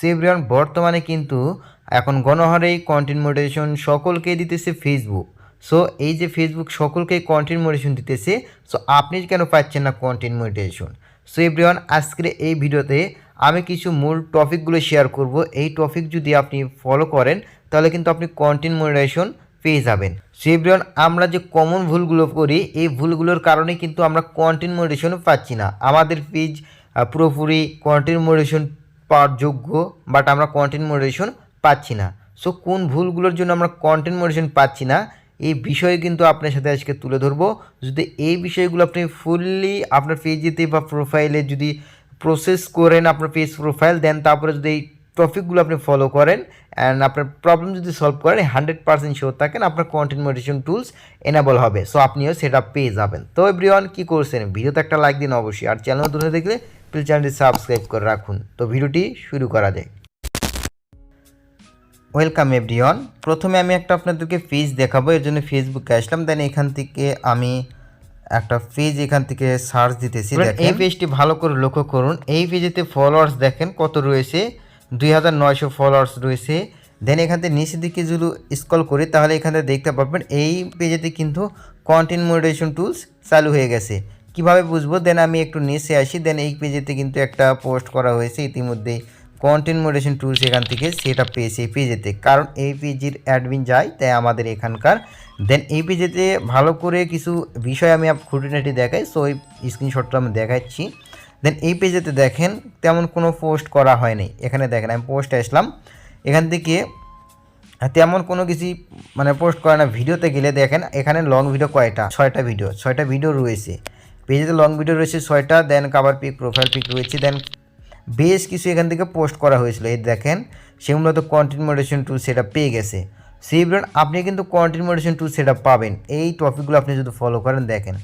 সেভরিয়ান বর্তমানে কিন্তু এখন গণহারেই কন্টেন্ট মডারেশন সকলকে দিতেছে ফেসবুক সো এই যে ফেসবুক সকলকে কন্টেন্ট মডারেশন দিতেছে সো আপনি কেন পাচ্ছেন না কন্টেন্ট মডারেশন সো এভরিওয়ান আজকের এই ভিডিওতে আমি কিছু মূল টপিকগুলো শেয়ার করব। এই টপিক যদি আপনি ফলো করেন, তাহলে কিন্তু আপনি কন্টেন্ট মডারেশন পেয়ে যাবেন। সো এভরিওয়ান আমরা যে কমন ভুলগুলো করি, এই ভুলগুলোর কারণে কিন্তু আমরা কন্টেন্ট মডারেশন পাচ্ছি না। আমাদের পেজ পুরোপুরি কন্টেন্ট মডারেশন পাওয়ার যোগ্য বাট আমরা কন্টেন্ট মডারেশন পাচ্ছি না। সো কোন ভুলগুলোর জন্য আমরা কন্টেন্ট মডারেশন পাচ্ছি না, এই বিষয়ে কিন্তু আপনার সাথে আজকে তুলে ধরবো। যদি এই বিষয়গুলো আপনি ফুললি আপনার পেজেতে বা প্রোফাইলে যদি প্রসেস করেন, আপনার পেজ প্রোফাইল দেন তারপরে যদি এই টপিকগুলো আপনি ফলো করেন অ্যান্ড আপনার প্রবলেম যদি সলভ করেন হান্ড্রেড পার্সেন্ট শিওর থাকেন আপনার কন্টেন্ট মডিটেশন টুলস এনেবল হবে। সো আপনিও সেটা পেয়ে যাবেন। তো এভরিওয়ান কী করছেন? ভিডিওতে একটা লাইক দিন অবশ্যই আর চ্যানেল ধরে দেখলে প্লিজ চ্যানেলটি সাবস্ক্রাইব করে রাখুন। তো ভিডিওটি শুরু করা যায় ওয়েলকাম এভরিওয়ান প্রথমে আমি একটা আপনাদেরকে পেজ দেখাবো এর জন্য ফেসবুকে আসলাম। দেন এখান থেকে আমি একটা পেজ এখান থেকে সার্চ দিতেছি এই পেজটি ভালো করে লক্ষ্য করুন। এই পেজেতে ফলোয়ার্স দেখেন কত রয়েছে। দুই হাজার নয়শো ফলোয়ার্স রয়েছে। দেন এখান থেকে নিচের দিকে যদি স্কল করি, তাহলে এখান থেকে দেখতে পাবেন এই পেজেতে কিন্তু কন্টেন্ট মডারেশন টুলস চালু হয়ে গেছে। কীভাবে বুঝব? দেন আমি একটু নিচে আসি। দেন এই পেজেতে কিন্তু একটা পোস্ট করা হয়েছে। ইতিমধ্যেই কন্টেন্ট মডারেশন টুলস এখান থেকে সেটা পেয়েছে এই পেজেতে কারণ এই পেজের অ্যাডমিন যায়, তাই আমাদের এখানকার। দেন এই পেজেতে ভালো করে কিছু বিষয় আমি খুঁটিনাটি দেখাই। সো ওই স্ক্রিনশটটা আমি দেখাচ্ছি। দেন এই পেজেতে দেখেন তেমন কোনো পোস্ট করা হয়নি। এখানে দেখেন আমি পোস্ট আসলাম। এখান থেকে তেমন কোনো কিছু মানে পোস্ট করে না। ভিডিওতে গেলে দেখেন এখানে লং ভিডিও কয়টা? ছয়টা ভিডিও ছয়টা ভিডিও রয়েছে। পেজেতে লং ভিডিও রয়েছে ছয়টা দেন কাবার পিক প্রোফাইল পিক রয়েছে দেন বেশ কিছু এখান থেকে পোস্ট করা হয়েছিল। এই দেখেন, সে মূলত কন্টেন্ট মডারেশন টুল সেটা পেয়ে গেছে। সেই আপনি কিন্তু কন্টেন্ট মডারেশন টুল সেটা পাবেন। এই টপিকগুলো আপনি যদি ফলো করেন, দেখেন।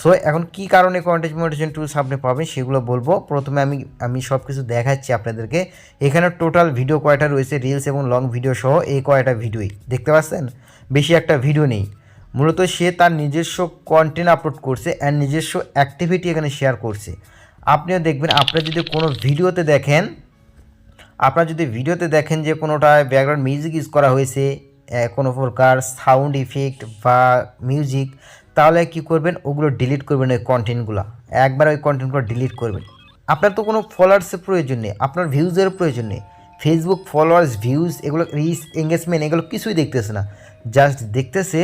সো এখন কি কারণে কন্টেন্ট মডারেশন টুলস আপনি পাবেন সেগুলো বলব। প্রথমে আমি আমি সব কিছু দেখাচ্ছি আপনাদেরকে। এখানে টোটাল ভিডিও কয়টা রয়েছে রিলস এবং লং ভিডিও সহ এই কয়টা ভিডিওই দেখতে পাচ্ছেন? বেশি একটা ভিডিও নেই। মূলত সে তার নিজস্ব কন্টেন্ট আপলোড করছে অ্যান্ড নিজস্ব অ্যাক্টিভিটি এখানে শেয়ার করছে। আপনিও দেখবেন, আপনার যদি কোনো ভিডিওতে দেখেন, আপনার যদি ভিডিওতে দেখেন যে কোনোটায় ব্যাকগ্রাউন্ড মিউজিক ইউজ করা হয়েছে কোনো প্রকার সাউন্ড ইফেক্ট বা মিউজিক তাহলে কি করবেন? ওগুলো ডিলিট করবেন ওই কন্টেন্টগুলো একবার ওই কন্টেন্টগুলো ডিলিট করবেন। আপনার তো কোনো ফলোয়ার্সের প্রয়োজন নেই, আপনার ভিউজের প্রয়োজন নেই। ফেসবুক ফলোয়ার্স ভিউজ এগুলো রিচ এঙ্গেজমেন্ট এগুলো কিছুই দেখতেছে না। জাস্ট দেখতেছে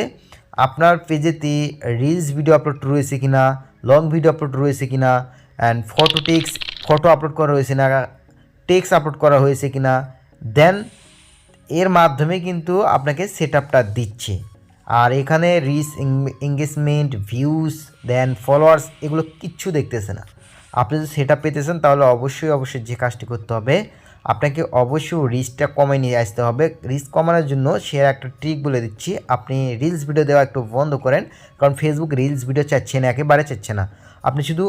আপনার পেজেতে রিলস ভিডিও আপলোড রয়েছে কি না লং ভিডিও আপলোড রয়েছে কি না and photo text photo upload করা হয়েছে না টেক্স আপলোড করা হয়েছে কি না দেন এর মাধ্যমে কিন্তু আপনাকে সেট দিচ্ছে। আর এখানে রিচ এঙ্গেজমেন্ট ভিউজ দেন ফলোয়ার্স এগুলো কিচ্ছু দেখতেছে না। আপনি যদি সেটা পেতেছেন, তাহলে অবশ্যই অবশ্যই যে কাজটি করতে হবে, আপনাকে অবশ্যই রিস্কটা কমে নিয়ে আসতে হবে। রিচ কমানোর জন্য সে একটা ট্রিক বলে দিচ্ছি। আপনি রিলস ভিডিও দেওয়া একটু বন্ধ করেন, কারণ ফেসবুক রিলস ভিডিও চাচ্ছে না, একেবারে চাচ্ছে না। আপনি শুধু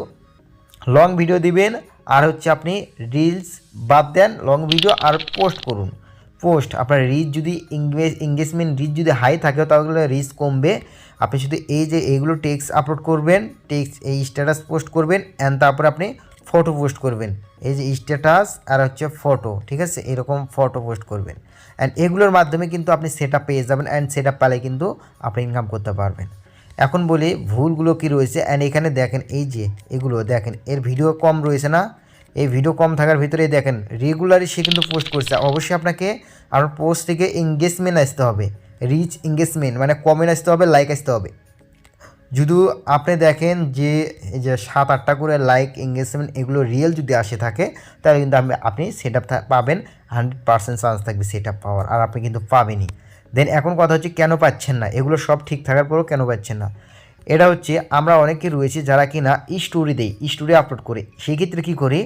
লং ভিডিও দিবেন, আর হচ্ছে আপনি রিলস বাদ দেন লং ভিডিও আর পোস্ট করুন। পোস্ট, আপনার রিচ যদি এঙ্গেজমেন্ট রিচ যদি হাই থাকে, তাহলে রিচ কমবে। আপনি শুধু এই যে এইগুলো টেক্সট আপলোড করবেন টেক্সট এই স্ট্যাটাস পোস্ট করবেন অ্যান্ড তারপরে আপনি ফটো পোস্ট করবেন। এই যে স্ট্যাটাস আর হচ্ছে ফটো ঠিক আছে? এরকম ফটো পোস্ট করবেন। অ্যান্ড এগুলোর মাধ্যমে কিন্তু আপনি সেট পেয়ে যাবেন অ্যান্ড সেট পেলে কিন্তু আপনি ইনকাম করতে পারবেন। এখন বলি, ভুলগুলো কি রয়েছে? অ্যান্ড এখানে দেখেন এই যে এগুলো, দেখেন এর ভিডিও কম রয়েছে না। এই ভিডিও কম থাকার ভিতরেই দেখেন রেগুলারই সে কিন্তু পোস্ট করছে। অবশ্যই আপনাকে আপনার পোস্ট থেকে এঙ্গেজমেন্ট আসতে হবে। রিচ এঙ্গেজমেন্ট মানে কমেন্ট আসতে হবে লাইক আসতে হবে। যদি আপনি দেখেন যে যে সাত, আটটা করে লাইক এঙ্গেজমেন্ট এগুলো রিয়েল যদি আসে থাকে, তাহলে কিন্তু আপনি সেট আপ পাবেন হান্ড্রেড পার্সেন্ট চান্স থাকবে সেট আপ পাওয়ার। আর আপনি কিন্তু পাবেনই। দেন এখন কথা হচ্ছে কেন পাচ্ছেন না? এগুলো সব ঠিক থাকার পরেও কেন পাচ্ছেন না? এটা হচ্ছে আমরা অনেকে রয়েছে যারা কি না স্টোরি দেই স্টোরি আপলোড করে। সেক্ষেত্রে কী করি?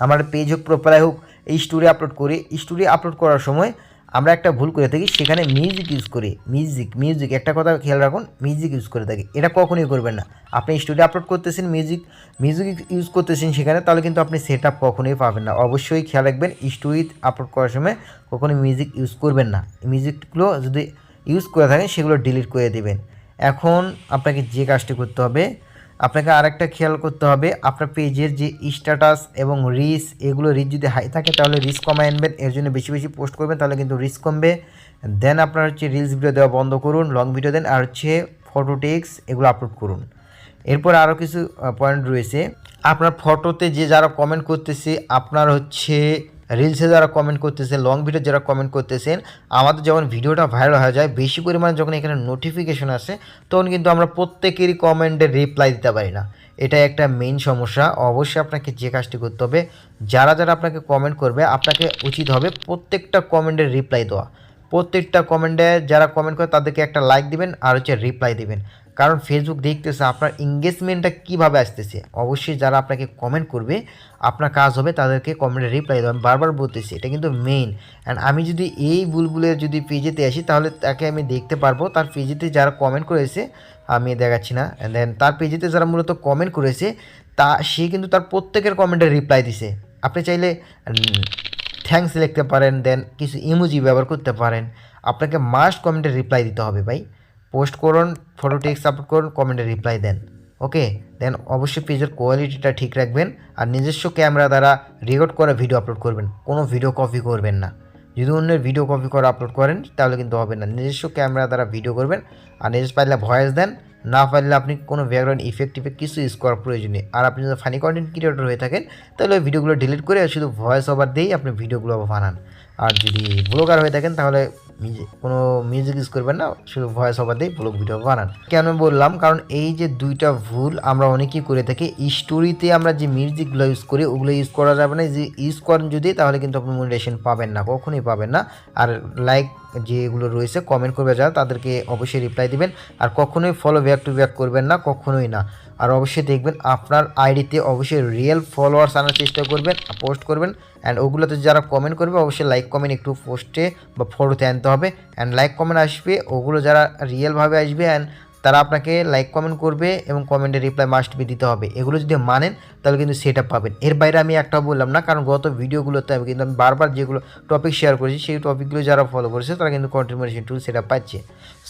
আমার পেজ হোক প্রোফাইল হোক, এই স্টোরি আপলোড করি। স্টোরি আপলোড করার সময় আমরা একটা ভুল করে থাকি, সেখানে মিউজিক ইউজ করি। মিউজিক মিউজিক একটা কথা খেয়াল রাখুন মিউজিক ইউজ করে থাকি। এটা কখনোই করবেন না। আপনি স্টোরি আপলোড করতেছেন মিউজিক মিউজিক ইউজ করতেছেন সেখানে, তাহলে কিন্তু আপনি সেট আপ কখনোই পাবেন না। অবশ্যই খেয়াল রাখবেন স্টোরি আপলোড করার সময় কখনোই মিউজিক ইউজ করবেন না। মিউজিকগুলো যদি ইউজ করে থাকেন, সেগুলো ডিলিট করে দেবেন। এখন আপনাকে যে কাজটি করতে হবে, আপনাকে আরেকটা খেয়াল করতে হবে, আপনার পেজের যে স্ট্যাটাস এবং রিস এগুলো রিচ যদি হাই থাকে তাহলে রিস্ক কমায় আনবেন, এর জন্য বেশি বেশি পোস্ট করবেন, তাহলে কিন্তু রিস্ক কমবে। দেন আপনার হচ্ছে রিলস ভিডিও দেওয়া বন্ধ করুন লং ভিডিও দেন, আর হচ্ছে ফটো টেক্স এগুলো আপলোড করুন। এরপর আরও কিছু পয়েন্ট রয়েছে। আপনার ফটোতে যে যারা কমেন্ট করতেছে, আপনার হচ্ছে রিলসে যারা কমেন্ট করতেছেন লং ভিডিও যারা কমেন্ট করতেছেন, আমাদের যখন ভিডিওটা ভাইরাল হয়ে যায়, বেশি পরিমাণে যখন এখানে নোটিফিকেশন আসে, তখন কিন্তু আমরা প্রত্যেকেরই কমেন্টে রিপ্লাই দিতে পারি না। এটা একটা মেইন সমস্যা। অবশ্যই আপনাকে যে কাজটি করতে হবে, যারা যারা আপনাকে কমেন্ট করবে, আপনাকে উচিত হবে প্রত্যেকটা কমেন্টের রিপ্লাই দেওয়া। প্রত্যেকটা কমেন্টে যারা কমেন্ট করে তাদেরকে একটা লাইক দিবেন আর হচ্ছে রিপ্লাই দিবেন। কারণ ফেসবুক দেখতেছে আপনার এঙ্গেজমেন্টটা কীভাবে আসতেছে। অবশ্যই যারা আপনাকে কমেন্ট করবে, আপনার কাজ হবে তাদেরকে কমেন্টে রিপ্লাই দেবেন বারবার বলতেছি, এটা কিন্তু মেইন অ্যান্ড আমি যদি এই বুলবুলের যদি পেজেতে আসি, তাহলে তাকে আমি দেখতে পারব। তার পেজেতে যারা কমেন্ট করেছে, আমি দেখাচ্ছি না। অ্যান্ড দেন তার পেজেতে যারা মূলত কমেন্ট করেছে, তা সে কিন্তু তার প্রত্যেকের কমেন্টে রিপ্লাই দিছে। আপনি চাইলে থ্যাঙ্কস লিখতে পারেন দেন কিছু ইমোজি ব্যবহার করতে পারেন। আপনাকে মাস্ট কমেন্টে রিপ্লাই দিতে হবে ভাই। পোস্ট করুন ফটো টেক্স আপলোড করুন কমেন্টে রিপ্লাই দেন। ওকে দেন অবশ্যই পেজের কোয়ালিটিটা ঠিক রাখবেন, আর নিজস্ব ক্যামেরা দ্বারা রেকর্ড করা ভিডিও আপলোড করবেন। কোনো ভিডিও কপি করবেন না। যদি অন্যের ভিডিও কপি করে আপলোড করেন, তাহলে কিন্তু হবে না। নিজস্ব ক্যামেরা দ্বারা ভিডিও করবেন, আর নিজস্ব পারলে ভয়েস দেন, না পারলে আপনি কোনো ব্যাকগ্রাউন্ড ইফেক্ট ইফেক্ট কিছু ইউজ করার প্রয়োজন নেই। আর আপনি যদি ফানি কন্টেন্ট ক্রিয়েটর হয়ে থাকেন, তাহলে ওই ভিডিওগুলো ডিলিট করে শুধু ভয়েস ওভার দিয়েই আপনি ভিডিওগুলো বানান। আর যদি ব্লগার হয়ে থাকেন, তাহলে কোনো মিউজিক ইউজ করবেন না, শুধু ভয়েস ওভার দিয়ে ব্লগ ভিডিও বানান। কেন বললাম, কারণ এই যে দুইটা ভুল আমরা অনেকেই করে থাকি স্টোরিতে আমরা যে মিউজিকগুলো ইউজ করি, ওগুলো ইউজ করা যাবে না। যে ইউজ করেন যদি, তাহলে কিন্তু আপনি মোটিভেশন পাবেন না, কখনোই পাবেন না। আর লাইক যেগুলো রয়েছে কমেন্ট করবে যারা, তাদেরকে অবশ্যই রিপ্লাই দিবেন। আর কখনোই ফলো ব্যাক টু ব্যাক করবেন না, কখনোই না। আর অবশ্যই দেখবেন, আপনার আইডিতে অবশ্যই রিয়েল ফলোয়ার্স আনার চেষ্টা করবেন পোস্ট করবেন। অ্যান্ড ওগুলোতে যারা কমেন্ট করবে, অবশ্যই লাইক কমেন্ট একটু পোস্টে বা ফটোতে আনতে হবে অ্যান্ড লাইক কমেন্ট আসবে ওগুলো যারা রিয়েলভাবে আসবে অ্যান্ড তারা আপনাকে লাইক কমেন্ট করবে এবং কমেন্টে রিপ্লাই মাস্ট বি দিতে হবে। এগুলো যদি মানেন, তাহলে কিন্তু সেটা পাবেন। এর বাইরে আমি একটা বললাম না, কারণ গত ভিডিওগুলোতে আমি কিন্তু আমি বারবার যেগুলো টপিক শেয়ার করেছি, সেই টপিকগুলো যারা ফলো করেছে, তারা কিন্তু কন্টিনিউশন টুল সেটা পাচ্ছে।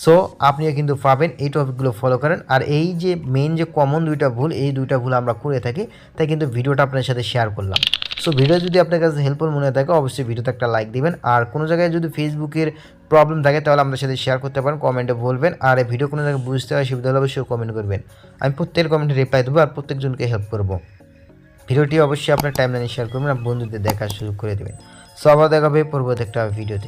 সো আপনিও কিন্তু পাবেন, এই টপিকগুলো ফলো করেন। আর এই যে মেন যে কমন দুইটা ভুল, এই দুইটা ভুল আমরা করে থাকি, তাই কিন্তু ভিডিওটা আপনার সাথে শেয়ার করলাম। সো ভিডিও যদি আপনার কাছে হেল্পফুল মনে থাকে অবশ্যই ভিডিওতে একটা লাইক দিবেন। আর কোনো জায়গায় যদি ফেসবুকের প্রবলেম থাকে, তাহলে আমাদের সাথে শেয়ার করতে পারেন কমেন্টে বলবেন, আর এই ভিডিও কোনো জায়গায় বুঝতে হয়, সুবিধা হলে অবশ্যই কমেন্ট করবেন। আমি প্রত্যেকের কমেন্টে রিপ্লাই দেবো আর প্রত্যেকজনকে হেল্প করব। ভিডিওটি অবশ্যই আপনার টাইম লাইনে শেয়ার করবেন আর বন্ধুদের দেখার সুযোগ করে দেবেন। সবাই দেখাবে পরবর্তী একটা ভিডিওতে